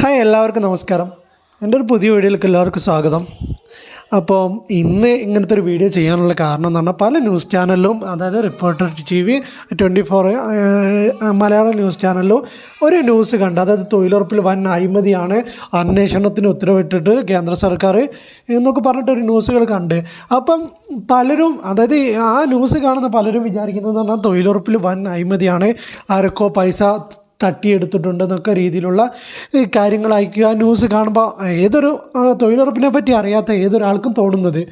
Hi എല്ലാവർക്കും നമസ്കാരം. എന്റെ ഒരു പുതിയ വീഡിയോയിലേക്ക് എല്ലാവർക്കും സ്വാഗതം. അപ്പോൾ ഇന്ന് ഇങ്ങനത്തെ ഒരു വീഡിയോ ചെയ്യാനുള്ള കാരണം എന്ന് പറഞ്ഞാൽ പല ന്യൂസ് ചാനലിലും അതായത് reporter T V twenty four Malayalam news ചാനലിലും ഒരു ന്യൂസ് കണ്ട് അതായത് തൊഴിലുറപ്പിൽ വൻ അഴിമതിയാണ് അന്വേഷണത്തിന് ഉത്തരവിട്ടിട്ട് കേന്ദ്ര സർക്കാർ എന്നൊക്കെ പറഞ്ഞിട്ട് ഒരു ന്യൂസുകൾ കണ്ട്. അപ്പം പലരും അതായത് ആ ന്യൂസ് കാണുന്ന പലരും വിചാരിക്കുന്നത് പറഞ്ഞാൽ തൊഴിലുറപ്പിൽ വൻ അഴിമതിയാണ്. ആരൊക്കെ പൈസ തട്ടിയെടുത്തിട്ടുണ്ടെന്നൊക്കെ രീതിയിലുള്ള കാര്യങ്ങളായിരിക്കുക ന്യൂസ് കാണുമ്പോൾ ഏതൊരു തൊഴിലുറപ്പിനെ പറ്റി അറിയാത്ത ഏതൊരാൾക്കും തോന്നുന്നത്.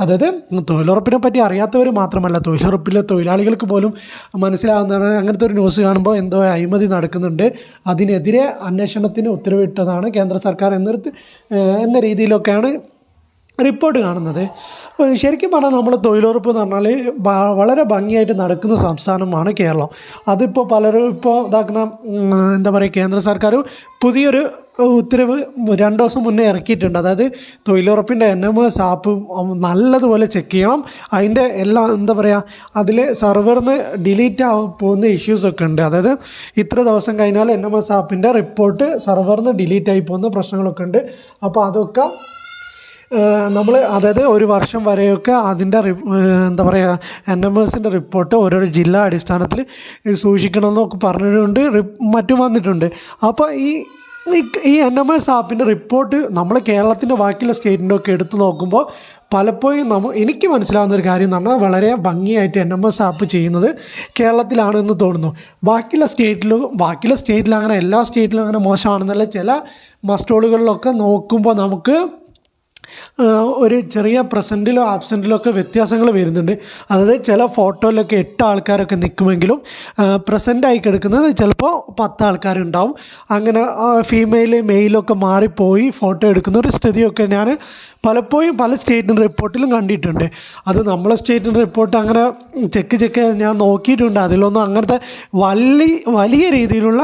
അതായത് തൊഴിലുറപ്പിനെ പറ്റി അറിയാത്തവർ മാത്രമല്ല തൊഴിലുറപ്പിലെ തൊഴിലാളികൾക്ക് പോലും മനസ്സിലാകുന്നതാണ് അങ്ങനത്തെ ഒരു ന്യൂസ് കാണുമ്പോൾ എന്തോ അഴിമതി നടക്കുന്നുണ്ട്. അതിനെതിരെ അന്വേഷണത്തിന് ഉത്തരവിട്ടതാണ് കേന്ദ്ര സർക്കാർ എന്ന എന്ന രീതിയിലൊക്കെയാണ് റിപ്പോർട്ട് കാണുന്നത്. ശരിക്കും പറഞ്ഞാൽ നമ്മൾ തൊഴിലുറപ്പ് എന്ന് പറഞ്ഞാൽ വളരെ ഭംഗിയായിട്ട് നടക്കുന്ന സംസ്ഥാനമാണ് കേരളം. അതിപ്പോൾ പലരും ഇപ്പോൾ ഇതാക്കുന്ന എന്താ പറയുക കേന്ദ്ര സർക്കാർ പുതിയൊരു ഉത്തരവ് രണ്ട് ദിവസം മുന്നേ ഇറക്കിയിട്ടുണ്ട്. അതായത് തൊഴിലുറപ്പിന്റെ എൻ എം എസ് ആപ്പ് നല്ലതുപോലെ ചെക്ക് ചെയ്യണം. അതിന്റെ എല്ലാ എന്താ പറയുക അതിൽ സെർവറിന്ന് ഡിലീറ്റ് ആവാൻ പോകുന്ന ഇഷ്യൂസൊക്കെ ഉണ്ട്. അതായത് ഇത്ര ദിവസം കഴിഞ്ഞാൽ എൻ എം എസ് ആപ്പിന്റെ റിപ്പോർട്ട് സെർവറിന്ന് ഡിലീറ്റ് ആയി പോകുന്ന പ്രശ്നങ്ങളൊക്കെ ഉണ്ട്. അപ്പോൾ അതൊക്കെ നമ്മൾ അതായത് ഒരു വർഷം വരെയൊക്കെ അതിന്റെ എന്താ പറയുക എൻ എം എസിന്റെ റിപ്പോർട്ട് ഓരോരോ ജില്ലാ അടിസ്ഥാനത്തിൽ സൂക്ഷിക്കണം എന്നൊക്കെ പറഞ്ഞിട്ടുണ്ട് മറ്റും വന്നിട്ടുണ്ട്. അപ്പോൾ ഈ ഈ- എൻ എം എസ് ആപ്പിന്റെ റിപ്പോർട്ട് നമ്മൾ കേരളത്തിന്റെ ബാക്കിയുള്ള സ്റ്റേറ്റിന്റെ ഒക്കെ എടുത്ത് നോക്കുമ്പോൾ പലപ്പോഴും നമ്മ എനിക്ക് മനസ്സിലാവുന്ന ഒരു കാര്യം എന്ന് പറഞ്ഞാൽ വളരെ ഭംഗിയായിട്ട് എൻ എം എസ് ആപ്പ് ചെയ്യുന്നത് കേരളത്തിലാണെന്ന് തോന്നുന്നു. ബാക്കിയുള്ള സ്റ്റേറ്റിലും ബാക്കിയുള്ള സ്റ്റേറ്റിൽ അങ്ങനെ എല്ലാ സ്റ്റേറ്റിലും അങ്ങനെ മോശമാണെന്നല്ല ചില മസ്റ്റോളുകളിലൊക്കെ നോക്കുമ്പോൾ നമുക്ക് ഒരു ചെറിയ പ്രസന്റിലോ ആബ്സെന്റിലോ ഒക്കെ വ്യത്യാസങ്ങൾ വരുന്നുണ്ട്. അതായത് ചില ഫോട്ടോയിലൊക്കെ എട്ട് ആൾക്കാരൊക്കെ നിൽക്കുമെങ്കിലും പ്രസന്റായി കിടക്കുന്നത് ചിലപ്പോൾ പത്ത് ആൾക്കാരുണ്ടാവും. അങ്ങനെ ഫീമെയിൽ മെയിലൊക്കെ മാറിപ്പോയി ഫോട്ടോ എടുക്കുന്ന ഒരു സ്ഥിതിയൊക്കെ ഞാൻ പലപ്പോഴും പല സ്റ്റേറ്റിന്റെ റിപ്പോർട്ടിലും കണ്ടിട്ടുണ്ട്. അത് നമ്മളെ സ്റ്റേറ്റിന്റെ റിപ്പോർട്ട് അങ്ങനെ ചെക്ക് ചെക്ക് ഞാൻ നോക്കിയിട്ടുണ്ട്. അതിലൊന്നും അങ്ങനത്തെ വലിയ വലിയ രീതിയിലുള്ള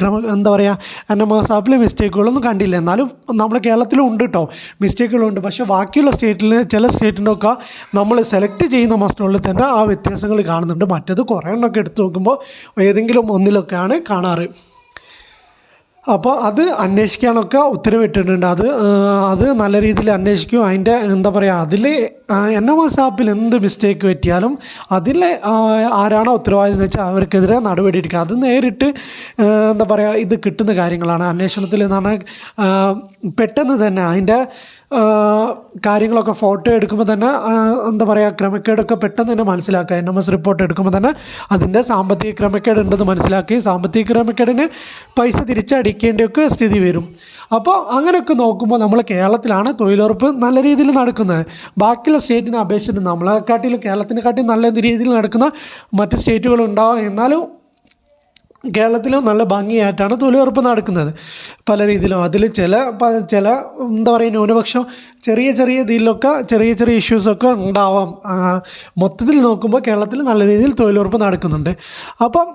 ക്രമ എന്താ പറയുക എന്റെ മാസാപ്പിൽ മിസ്റ്റേക്കുകളൊന്നും കണ്ടില്ല. എന്നാലും നമ്മുടെ കേരളത്തിലും ഉണ്ട് കേട്ടോ മിസ്റ്റേക്കുകളുണ്ട്. പക്ഷേ ബാക്കിയുള്ള സ്റ്റേറ്റിൽ ചില സ്റ്റേറ്റിന്റെ ഒക്കെ നമ്മൾ സെലക്ട് ചെയ്യുന്ന മാസത്തിനുള്ളിൽ തന്നെ ആ വ്യത്യാസങ്ങൾ കാണുന്നുണ്ട്. മറ്റേത് കുറേ എണ്ണമൊക്കെ എടുത്തു നോക്കുമ്പോൾ ഏതെങ്കിലും ഒന്നിലൊക്കെയാണ് കാണാറ്. അപ്പോൾ അത് അന്വേഷിക്കാനൊക്കെ ഉത്തരവിട്ടിട്ടുണ്ട്. അത് അത് നല്ല രീതിയിൽ അന്വേഷിക്കും. അതിന്റെ എന്താ പറയുക അതിൽ എൻ എം എസ് ആപ്പിൽ എന്ത് മിസ്റ്റേക്ക് പറ്റിയാലും അതിൽ ആരാണോ ഉത്തരവാദി എന്ന് വെച്ചാൽ അവർക്കെതിരെ നടപടി എടുക്കുക. അത് നേരിട്ട് എന്താ പറയുക ഇത് കിട്ടുന്ന കാര്യങ്ങളാണ്. അന്വേഷണത്തിൽ എന്ന് പറഞ്ഞാൽ പെട്ടെന്ന് തന്നെ അതിന്റെ കാര്യങ്ങളൊക്കെ ഫോട്ടോ എടുക്കുമ്പോൾ തന്നെ എന്താ പറയുക ക്രമക്കേടൊക്കെ പെട്ടെന്ന് തന്നെ മനസ്സിലാക്കുക. എൻ എം എസ് റിപ്പോർട്ട് എടുക്കുമ്പോൾ തന്നെ അതിന്റെ സാമ്പത്തിക ക്രമക്കേട് ഉണ്ടെന്ന് മനസ്സിലാക്കി സാമ്പത്തിക ക്രമക്കേടിന് പൈസ തിരിച്ചടിക്കേണ്ടിയൊക്കെ സ്ഥിതി വരും. അപ്പോൾ അങ്ങനെയൊക്കെ നോക്കുമ്പോൾ നമ്മൾ കേരളത്തിലാണ് തൊഴിലുറപ്പ് നല്ല രീതിയിൽ നടക്കുന്നത്. ബാക്കിയുള്ള സ്റ്റേറ്റിനെ അപേക്ഷിച്ചിട്ട് നമ്മളെക്കാട്ടിലും കേരളത്തിനെക്കാട്ടിലും നല്ല രീതിയിൽ നടക്കുന്ന മറ്റ് സ്റ്റേറ്റുകളുണ്ടാവും. എന്നാലും കേരളത്തിലും നല്ല ഭംഗിയായിട്ടാണ് തൊഴിലുറപ്പ് നടക്കുന്നത്. പല രീതിയിലും അതിൽ ചില ചില എന്താ പറയുക ന്യൂനപക്ഷം ചെറിയ ചെറിയ ഇതിലൊക്കെ ചെറിയ ചെറിയ ഇഷ്യൂസൊക്കെ ഉണ്ടാവാം. മൊത്തത്തിൽ നോക്കുമ്പോൾ കേരളത്തിൽ നല്ല രീതിയിൽ തൊഴിലുറപ്പ് നടക്കുന്നുണ്ട്. അപ്പം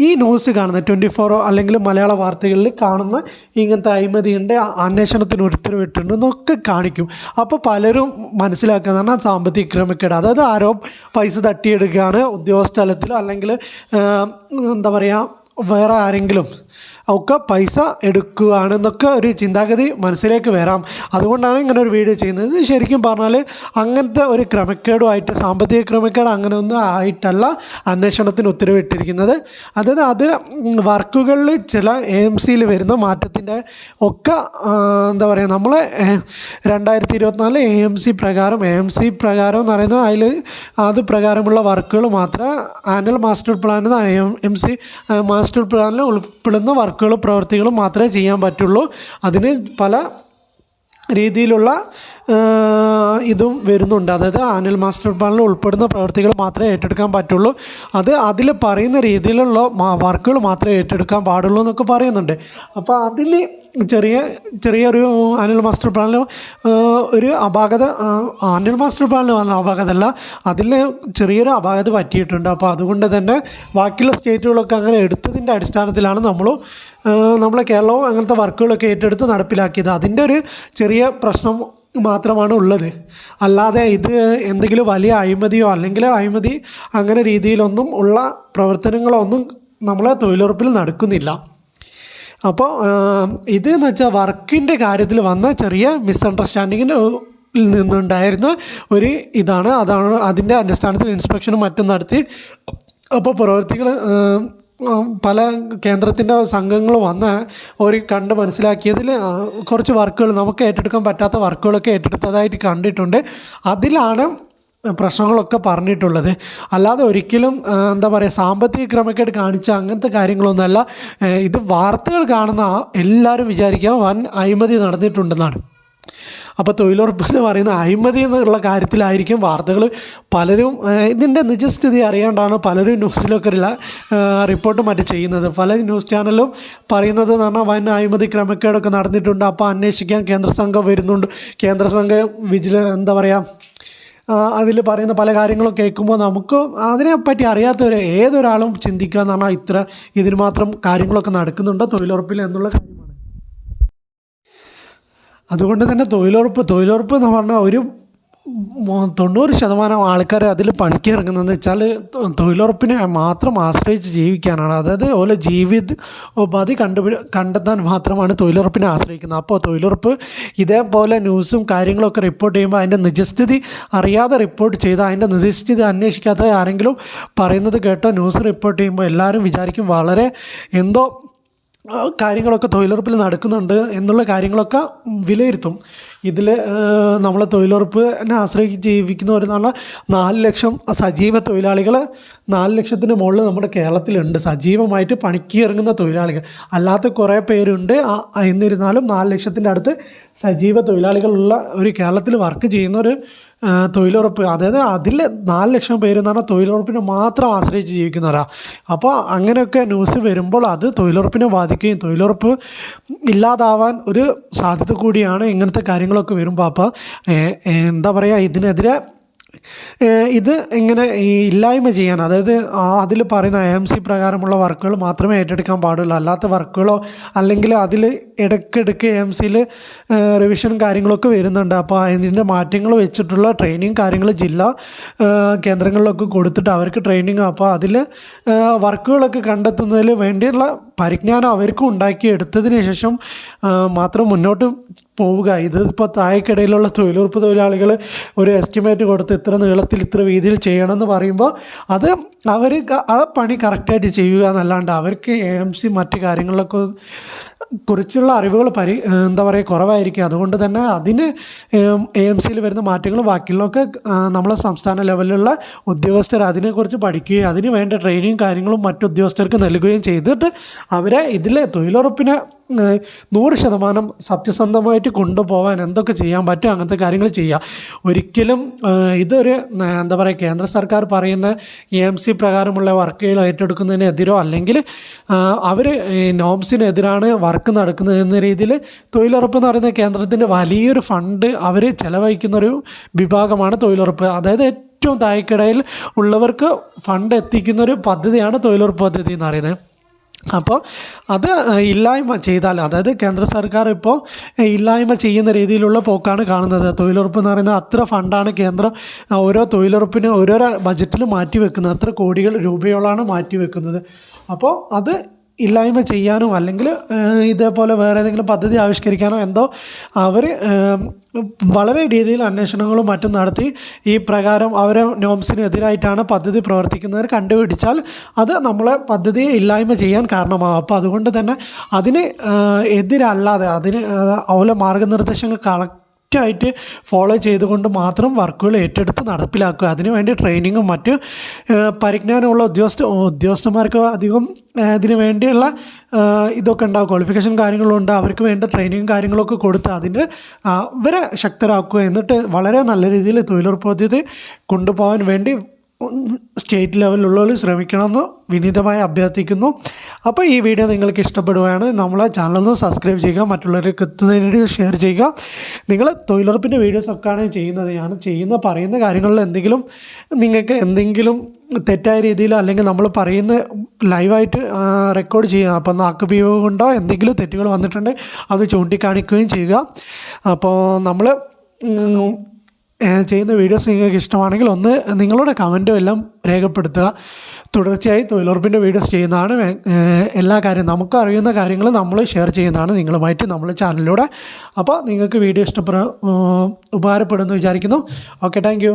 ഈ ന്യൂസ് കാണുന്ന ട്വന്റി ഫോറോ അല്ലെങ്കിൽ മലയാള വാർത്തകളിൽ കാണുന്ന ഇങ്ങനത്തെ അഴിമതിയുണ്ട് അന്വേഷണത്തിന് ഉത്തരവിട്ടുണ്ടെന്നൊക്കെ കാണിക്കും. അപ്പോൾ പലരും മനസ്സിലാക്കുക പറഞ്ഞാൽ സാമ്പത്തിക ക്രമക്കേട്. അതായത് ആരോ പൈസ തട്ടിയെടുക്കുകയാണ് ഉദ്യോഗസ്ഥലത്തിലോ അല്ലെങ്കിൽ എന്താ പറയുക വേറെ ആരെങ്കിലും ഒക്കെ പൈസ എടുക്കുകയാണെന്നൊക്കെ ഒരു ചിന്താഗതി മനസ്സിലേക്ക് വരാം. അതുകൊണ്ടാണ് ഇങ്ങനെ ഒരു വീഡിയോ ചെയ്യുന്നത്. ശരിക്കും പറഞ്ഞാൽ അങ്ങനത്തെ ഒരു ക്രമക്കേടുമായിട്ട് സാമ്പത്തിക ക്രമക്കേട് അങ്ങനെ ഒന്നും ആയിട്ടല്ല അന്വേഷണത്തിന് ഉത്തരവിട്ടിരിക്കുന്നത്. അതായത് അത് വർക്കുകളിൽ ചില എ എം സിയിൽ വരുന്ന മാറ്റത്തിന്റെ ഒക്കെ എന്താ പറയുക നമ്മൾ രണ്ടായിരത്തി ഇരുപത്തിനാല് എ എം സി പ്രകാരം എ എം സി പ്രകാരം എന്ന് പറയുന്നത് അതിൽ അത് പ്രകാരമുള്ള വർക്കുകൾ മാത്രമേ ആനുവൽ മാസ്റ്റർ പ്ലാനിൽ എം സി മാസ്റ്റർ പ്ലാനിൽ ഉൾപ്പെടുന്ന വർക്കുകളും പ്രവൃത്തികളും മാത്രമേ ചെയ്യാൻ പറ്റുള്ളൂ. അതിന് പല രീതിയിലുള്ള ഇതും വരുന്നുണ്ട്. അതായത് ആനുവൽ മാസ്റ്റർ പ്ലാനിൽ ഉൾപ്പെടുന്ന പ്രവൃത്തികൾ മാത്രമേ ഏറ്റെടുക്കാൻ പറ്റുള്ളൂ. അത് അതിൽ പറയുന്ന രീതിയിലുള്ള വർക്കുകൾ മാത്രമേ ഏറ്റെടുക്കാൻ പാടുള്ളൂ എന്നൊക്കെ പറയുന്നുണ്ട്. അപ്പോൾ അതിൽ ചെറിയ ചെറിയൊരു ആനുവൽ മാസ്റ്റർ പ്ലാനിൽ ഒരു അപാകത ആനുവൽ മാസ്റ്റർ പ്ലാനിൽ വന്ന അപാകതല്ല അതിൽ ചെറിയൊരു അപാകത പറ്റിയിട്ടുണ്ട്. അപ്പോൾ അതുകൊണ്ട് തന്നെ ബാക്കിയുള്ള സ്റ്റേറ്റുകളൊക്കെ അങ്ങനെ എടുത്തതിന്റെ അടിസ്ഥാനത്തിലാണ് നമ്മൾ നമ്മളെ കേരളവും അങ്ങനത്തെ വർക്കുകളൊക്കെ ഏറ്റെടുത്ത് നടപ്പിലാക്കിയത്. അതിന്റെ ഒരു ചെറിയ പ്രശ്നം മാത്രമാണ് ഉള്ളത്. അല്ലാതെ ഇത് എന്തെങ്കിലും വലിയ അഴിമതിയോ അല്ലെങ്കിൽ അഴിമതി അങ്ങനെ രീതിയിലൊന്നും ഉള്ള പ്രവർത്തനങ്ങളൊന്നും നമ്മളെ തൊഴിലുറപ്പിൽ നടക്കുന്നില്ല. അപ്പോൾ ഇത് എന്ന് വെച്ചാൽ വർക്കിന്റെ കാര്യത്തിൽ വന്ന ചെറിയ മിസ്അണ്ടർസ്റ്റാൻഡിങ്ങിന്റെ നിന്നുണ്ടായിരുന്ന ഒരു ഇതാണ്. അതാണ് അതിന്റെ അടിസ്ഥാനത്തിൽ ഇൻസ്പെക്ഷനും മറ്റും നടത്തി. അപ്പോൾ പ്രവർത്തികൾ പല കേന്ദ്രത്തിന്റെ സംഘങ്ങൾ വന്ന് ഒരു കണ്ട് മനസ്സിലാക്കിയതിൽ കുറച്ച് വർക്കുകൾ നമുക്ക് ഏറ്റെടുക്കാൻ പറ്റാത്ത വർക്കുകളൊക്കെ ഏറ്റെടുത്തതായിട്ട് കണ്ടിട്ടുണ്ട്. അതിലാണ് പ്രശ്നങ്ങളൊക്കെ പറഞ്ഞിട്ടുള്ളത്. അല്ലാതെ ഒരിക്കലും എന്താ പറയുക സാമ്പത്തിക ക്രമക്കേട് കാണിച്ച അങ്ങനത്തെ കാര്യങ്ങളൊന്നുമല്ല. ഇത് വാർത്തകൾ കാണുന്ന എല്ലാവരും വിചാരിക്കുക വൻ അഴിമതി നടന്നിട്ടുണ്ടെന്നാണ്. അപ്പോൾ തൊഴിലുറപ്പ് എന്ന് പറയുന്ന അഴിമതി എന്നുള്ള കാര്യത്തിലായിരിക്കും വാർത്തകൾ പലരും ഇതിന്റെ നിജസ്ഥിതി അറിയാണ്ടാണ് പലരും ന്യൂസിലൊക്കെ റിപ്പോർട്ട് മറ്റു ചെയ്യുന്നത്. പല ന്യൂസ് ചാനലും പറയുന്നത് എന്ന് പറഞ്ഞാൽ വൻ അഴിമതി ക്രമക്കേടൊക്കെ നടന്നിട്ടുണ്ട്. അപ്പോൾ അന്വേഷിക്കാൻ കേന്ദ്ര സംഘം വരുന്നുണ്ട്. കേന്ദ്ര സംഘം വിജില എന്താ പറയുക അതിൽ പറയുന്ന പല കാര്യങ്ങളും കേൾക്കുമ്പോൾ നമുക്ക് അതിനെപ്പറ്റി അറിയാത്തവരെ ഏതൊരാളും ചിന്തിക്കുക എന്ന് പറഞ്ഞാൽ ഇത്ര ഇതിന് മാത്രം കാര്യങ്ങളൊക്കെ നടക്കുന്നുണ്ടോ തൊഴിലുറപ്പിൽ എന്നുള്ള കാര്യമാണ്. അതുകൊണ്ട് തന്നെ തൊഴിലുറപ്പ് തൊഴിലുറപ്പ് എന്ന് പറഞ്ഞാൽ ഒരു തൊണ്ണൂറ് ശതമാനം ആൾക്കാർ അതിൽ പണിക്ക് ഇറങ്ങുന്നതെന്ന് വെച്ചാൽ തൊഴിലുറപ്പിനെ മാത്രം ആശ്രയിച്ച് ജീവിക്കാനാണ്. അതായത് ഓരോ ജീവിത ഉപാധി കണ്ടുപിടി കണ്ടെത്താൻ മാത്രമാണ് തൊഴിലുറപ്പിനെ ആശ്രയിക്കുന്നത്. അപ്പോൾ തൊഴിലുറപ്പ് ഇതേപോലെ ന്യൂസും കാര്യങ്ങളൊക്കെ റിപ്പോർട്ട് ചെയ്യുമ്പോൾ അതിന്റെ നിജസ്ഥിതി അറിയാതെ റിപ്പോർട്ട് ചെയ്ത് അതിന്റെ നിജസ്ഥിതി അന്വേഷിക്കാത്ത ആരെങ്കിലും പറയുന്നത് കേട്ടോ? ന്യൂസ് റിപ്പോർട്ട് ചെയ്യുമ്പോൾ എല്ലാവരും വിചാരിക്കും വളരെ എന്തോ കാര്യങ്ങളൊക്കെ തൊഴിലുറപ്പിൽ നടക്കുന്നുണ്ട് എന്നുള്ള കാര്യങ്ങളൊക്കെ വിലയിരുത്തും. ഇതിൽ നമ്മൾ തൊഴിലുറപ്പിനെ ആശ്രയിച്ച് ജീവിക്കുന്നവരെന്നുള്ള നാല് ലക്ഷം സജീവ തൊഴിലാളികൾ നാല് ലക്ഷത്തിന് മുകളിൽ നമ്മുടെ കേരളത്തിലുണ്ട്. സജീവമായിട്ട് പണിക്ക് ഇറങ്ങുന്ന തൊഴിലാളികൾ. അല്ലാത്ത കുറേ പേരുണ്ട്. എന്നിരുന്നാലും നാല് ലക്ഷത്തിന്റെ അടുത്ത് സജീവ തൊഴിലാളികളുള്ള ഒരു കേരളത്തിൽ വർക്ക് ചെയ്യുന്ന ഒരു തൊഴിലുറപ്പ്. അതായത് അതിൽ നാല് ലക്ഷം പേര് എന്ന് പറഞ്ഞാൽ തൊഴിലുറപ്പിനെ മാത്രം ആശ്രയിച്ച് ജീവിക്കുന്നവരാണ് അപ്പോൾ അങ്ങനെയൊക്കെ ന്യൂസ് വരുമ്പോൾ അത് തൊഴിലുറപ്പിനെ ബാധിക്കുകയും തൊഴിലുറപ്പ് ഇല്ലാതാവാൻ ഒരു സാധ്യത കൂടിയാണ് ഇങ്ങനത്തെ കാര്യങ്ങളൊക്കെ വരുമ്പോൾ. അപ്പോൾ എന്താ പറയുക ഇതിനെതിരെ ഇത് എങ്ങനെ ഈ ഇല്ലായ്മ ചെയ്യാൻ അതായത് അതിൽ പറയുന്ന എ എം സി പ്രകാരമുള്ള വർക്കുകൾ മാത്രമേ ഏറ്റെടുക്കാൻ പാടുള്ളൂ. അല്ലാത്ത വർക്കുകളോ അല്ലെങ്കിൽ അതിൽ ഇടയ്ക്കിടയ്ക്ക് എ എം സിയിൽ റിവിഷൻ കാര്യങ്ങളൊക്കെ വരുന്നുണ്ട്. അപ്പോൾ അതിന്റെ മാറ്റങ്ങൾ വെച്ചിട്ടുള്ള ട്രെയിനിങ് കാര്യങ്ങൾ ജില്ലാ കേന്ദ്രങ്ങളിലൊക്കെ കൊടുത്തിട്ട് അവർക്ക് ട്രെയിനിങ് അപ്പോൾ അതിൽ വർക്കുകളൊക്കെ കണ്ടെത്തുന്നതിൽ വേണ്ടിയുള്ള പരിജ്ഞാനം അവർക്കും ഉണ്ടാക്കിയെടുത്തതിന് ശേഷം മാത്രം മുന്നോട്ട് പോവുക. ഇതിപ്പോൾ താഴേക്കിടയിലുള്ള തൊഴിലുറപ്പ് തൊഴിലാളികൾ ഒരു എസ്റ്റിമേറ്റ് കൊടുത്ത് ഇത്ര നീളത്തിൽ ഇത്ര വീതിയിൽ ചെയ്യണം എന്ന് പറയുമ്പോൾ അത് അവർ ആ പണി കറക്റ്റായിട്ട് ചെയ്യുക എന്നല്ലാണ്ട് അവർക്ക് എ എം സി മറ്റു കാര്യങ്ങളിലൊക്കെ കുറിച്ചുള്ള അറിവുകൾ പരി എന്താ പറയുക കുറവായിരിക്കും. അതുകൊണ്ട് തന്നെ അതിന് എ എം സിയിൽ വരുന്ന മാറ്റങ്ങൾ ബാക്കിയുള്ളതൊക്കെ നമ്മളെ സംസ്ഥാന ലെവലിലുള്ള ഉദ്യോഗസ്ഥർ അതിനെക്കുറിച്ച് പഠിക്കുകയും അതിന് വേണ്ട ട്രെയിനിങ് കാര്യങ്ങളും മറ്റു ഉദ്യോഗസ്ഥർക്ക് നൽകുകയും ചെയ്തിട്ട് അവരെ ഇതിലെ തൊഴിലുറപ്പിനെ നൂറ് ശതമാനം സത്യസന്ധമായിട്ട് കൊണ്ടുപോകാൻ എന്തൊക്കെ ചെയ്യാൻ പറ്റും അങ്ങനത്തെ കാര്യങ്ങൾ ചെയ്യുക ഒരിക്കലും ഇതൊരു എന്താ പറയുക കേന്ദ്ര സർക്കാർ പറയുന്ന എ എം സി പ്രകാരമുള്ള വർക്കുകൾ ഏറ്റെടുക്കുന്നതിനെതിരോ അല്ലെങ്കിൽ അവർ നോംസിനെതിരാണ് വർക്ക് നടക്കുന്നത് എന്ന രീതിയിൽ തൊഴിലുറപ്പ് എന്ന് പറയുന്ന കേന്ദ്രത്തിന്റെ വലിയൊരു ഫണ്ട് അവർ ചെലവഴിക്കുന്ന ഒരു വിഭാഗമാണ് തൊഴിലുറപ്പ്. അതായത് ഏറ്റവും താഴെക്കിടയിൽ ഉള്ളവർക്ക് ഫണ്ട് എത്തിക്കുന്ന ഒരു പദ്ധതിയാണ് തൊഴിലുറപ്പ് പദ്ധതി എന്ന് പറയുന്നത്. അപ്പോൾ അത് ഇല്ലായ്മ ചെയ്താൽ അതായത് കേന്ദ്ര സർക്കാർ ഇപ്പോൾ ഇല്ലായ്മ ചെയ്യുന്ന രീതിയിലുള്ള പോക്കാണ് കാണുന്നത്. തൊഴിലുറപ്പ് എന്ന് പറയുന്നത് അത്ര ഫണ്ടാണ് കേന്ദ്രം ഓരോ തൊഴിലുറപ്പിന് ഓരോരോ ബജറ്റിൽ മാറ്റി വെക്കുന്നത് അത്ര കോടികൾ രൂപയോളാണ് മാറ്റി വെക്കുന്നത് അപ്പോൾ അത് ഇല്ലായ്മ ചെയ്യാനോ അല്ലെങ്കിൽ ഇതേപോലെ വേറെ ഏതെങ്കിലും പദ്ധതി ആവിഷ്കരിക്കാനോ എന്തോ അവർ വളരെ രീതിയിൽ അന്വേഷണങ്ങളും മറ്റും നടത്തി ഈ പ്രകാരം അവരെ നോംസിനെതിരായിട്ടാണ് പദ്ധതി പ്രവർത്തിക്കുന്നവർ കണ്ടുപിടിച്ചാൽ അത് നമ്മളെ പദ്ധതിയെ ഇല്ലായ്മ ചെയ്യാൻ കാരണമാകും അപ്പോൾ അതുകൊണ്ട് തന്നെ അതിന് എതിരല്ലാതെ അതിന് അവലെ മാർഗനിർദ്ദേശങ്ങൾ കളക്ട് ആയിട്ട് ഫോളോ ചെയ്തുകൊണ്ട് മാത്രം വർക്കുകൾ ഏറ്റെടുത്ത് നടപ്പിലാക്കുക. അതിനുവേണ്ടി ട്രെയിനിങ്ങും മറ്റ് പരിജ്ഞാനമുള്ള ഉദ്യോഗസ്ഥ ഉദ്യോഗസ്ഥന്മാർക്ക് അധികം അതിനുവേണ്ടിയുള്ള ഇതൊക്കെ ഉണ്ടാവും. ക്വാളിഫിക്കേഷൻ കാര്യങ്ങളുണ്ട് അവർക്ക് വേണ്ട ട്രെയിനിങ്ങും കാര്യങ്ങളൊക്കെ കൊടുത്ത് അതിന്റെ അവരെ ശക്തരാക്കുക. എന്നിട്ട് വളരെ നല്ല രീതിയിൽ തൊഴിലുറപ്പ് പദ്ധതി കൊണ്ടുപോകാൻ വേണ്ടി സ്റ്റേറ്റ് ലെവലിലുള്ളവർ ശ്രമിക്കണമെന്ന് വിനീതമായി അഭ്യർത്ഥിക്കുന്നു. അപ്പോൾ ഈ വീഡിയോ നിങ്ങൾക്ക് ഇഷ്ടപ്പെടുകയാണ് നമ്മളെ ചാനലൊന്ന് സബ്സ്ക്രൈബ് ചെയ്യുക മറ്റുള്ളവർക്ക് എത്തുന്നതിന് വേണ്ടി ഷെയർ ചെയ്യുക. നിങ്ങൾ തൊഴിലുറപ്പിന്റെ വീഡിയോസൊക്കെയാണ് ചെയ്യുന്നത്. ഞാൻ ചെയ്യുന്ന പറയുന്ന കാര്യങ്ങളിൽ എന്തെങ്കിലും നിങ്ങൾക്ക് എന്തെങ്കിലും തെറ്റായ രീതിയിലോ അല്ലെങ്കിൽ നമ്മൾ പറയുന്ന ലൈവായിട്ട് റെക്കോർഡ് ചെയ്യുക. അപ്പോൾ നാക്ക് പിഴവ് കൊണ്ടോ എന്തെങ്കിലും തെറ്റുകൾ വന്നിട്ടുണ്ടെങ്കിൽ അത് ചൂണ്ടിക്കാണിക്കുകയും ചെയ്യുക. അപ്പോൾ നമ്മൾ ചെയ്യുന്ന വീഡിയോസ് നിങ്ങൾക്ക് ഇഷ്ടമാണെങ്കിൽ ഒന്ന് നിങ്ങളുടെ കമന്റും എല്ലാം രേഖപ്പെടുത്തുക. തുടർച്ചയായി തൊഴിലുറപ്പിന്റെ വീഡിയോസ് ചെയ്യുന്നതാണ് എല്ലാ കാര്യവും നമുക്ക് അറിയുന്ന കാര്യങ്ങൾ നമ്മൾ ഷെയർ ചെയ്യുന്നതാണ് നിങ്ങളുമായിട്ട് നമ്മൾ ചാനലിലൂടെ അപ്പോൾ നിങ്ങൾക്ക് വീഡിയോ ഇഷ്ടപ്പെടാൻ ഉപകാരപ്പെടുമെന്ന് വിചാരിക്കുന്നു. Okay thank